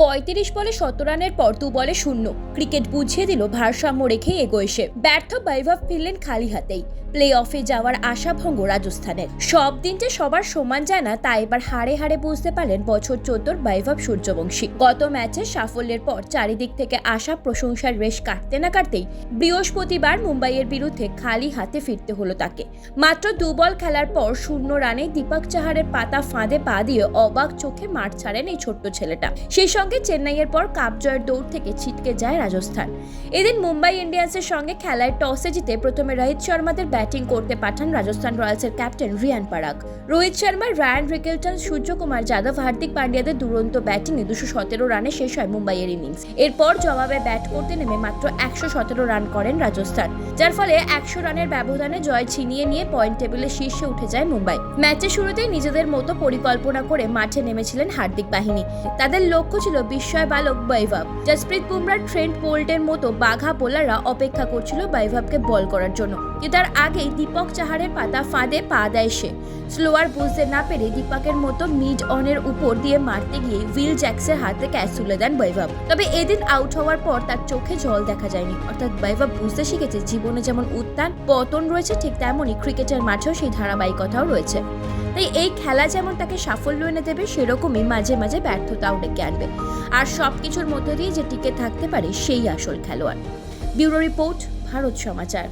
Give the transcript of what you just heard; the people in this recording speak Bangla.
পঁয়ত্রিশ বলে শত রানের পর দু বলে শূন্য। ক্রিকেট বুঝিয়ে দিল ভারসাম্য রেখে এগোয় সে। ব্যর্থ বৈভব ফিরলেন খালি হাতেই। প্লে অফে যাওয়ার আশাভঙ্গ রাজস্থানের। সব দিন যে সবার সমান যায় না তা এবার হাড়ে হাড়ে বুঝতে পারলেন বছর চোদ্দোর বৈভব সূর্যবংশী। গত ম্যাচে সাফল্যের পর চারিদিক থেকে আসা প্রশংসার রেশ কাটতে না কাটতেই বৃহস্পতিবার মুম্বাইয়ের বিরুদ্ধে খালি হাতে ফিরতে হলো তাকে। মাত্র দু বল খেলার পর শূন্য রানে দীপক চাহারের পাতা ফাঁদে পা দিয়ে অবাক চোখে মাঠ ছাড়েন এই ছোট্ট ছেলেটা। সেই সঙ্গে চেন্নাইয়ের পর কাপ জয়ের দৌড় থেকে ছিটকে যায় রাজস্থান। এদিন মুম্বাই ইন্ডিয়ান্সের সঙ্গে খেলায় টসে জিতে প্রথমে রোহিত শর্মাদের ব্যাটিং করতে পাঠান Rajasthan রয়্যালসের captain Riyan Parag Rohit Sharma, Ryan Rickelton, Suryakumar Yadav, Hardik পান্ডিয়াদের দুরন্ত ব্যাটিংয়ে দুশো সতেরো রানে শেষ হয় মুম্বাইয়ের ইনিংস। এরপর জবাবে ব্যাট করতে নেমে মাত্র একশো সতেরো রান করেন রাজস্থান, যার ফলে একশো রানের ব্যবধানে জয় ছিনিয়ে নিয়ে পয়েন্ট টেবিলের শীর্ষে উঠে যায় মুম্বাই। ম্যাচের শুরুতেই নিজেদের মতো পরিকল্পনা করে মাঠে নেমেছিলেন হার্দিক বাহিনী। তাদের লক্ষ্য ছিল বিস্ময় বালক বৈভব। জসপ্রীত বুমরা ট্রেন্ট বোল্টের মতো বাঘা বোলাররা অপেক্ষা করছিল বৈভবকে বল করার জন্য। কিন্তু তার আগেই দীপক চাহারের পাতা ফাঁদে পা দেয় সে। স্লোয়ার বুঝতে না পেরে দীপকের মতো মিড অনের উপর দিয়ে মারতে গিয়ে উইল জ্যাক্সের হাতে ক্যাচ তুলে দেন বৈভব। তবে এদিন আউট হওয়ার পর তার চোখে জল দেখা যায়নি। অর্থাৎ বৈভব বুঝতে শিখেছে, জীবনে যেমন উত্থান, পতন রয়েছে, ঠিক তেমনই ক্রিকেটের মাঠেও সেই ধারাবাহিকতাও রয়েছে। তাই এই খেলা যেমন তাকে সাফল্য এনে দেবে, সেরকমই মাঝে মাঝে ব্যর্থতাও ডেকে আনবে। আর সব কিছুর মধ্য দিয়ে যে টিকে থাকতে পারে সেই আসল খেলোয়াড়। Bureau report, Bharat Samachar.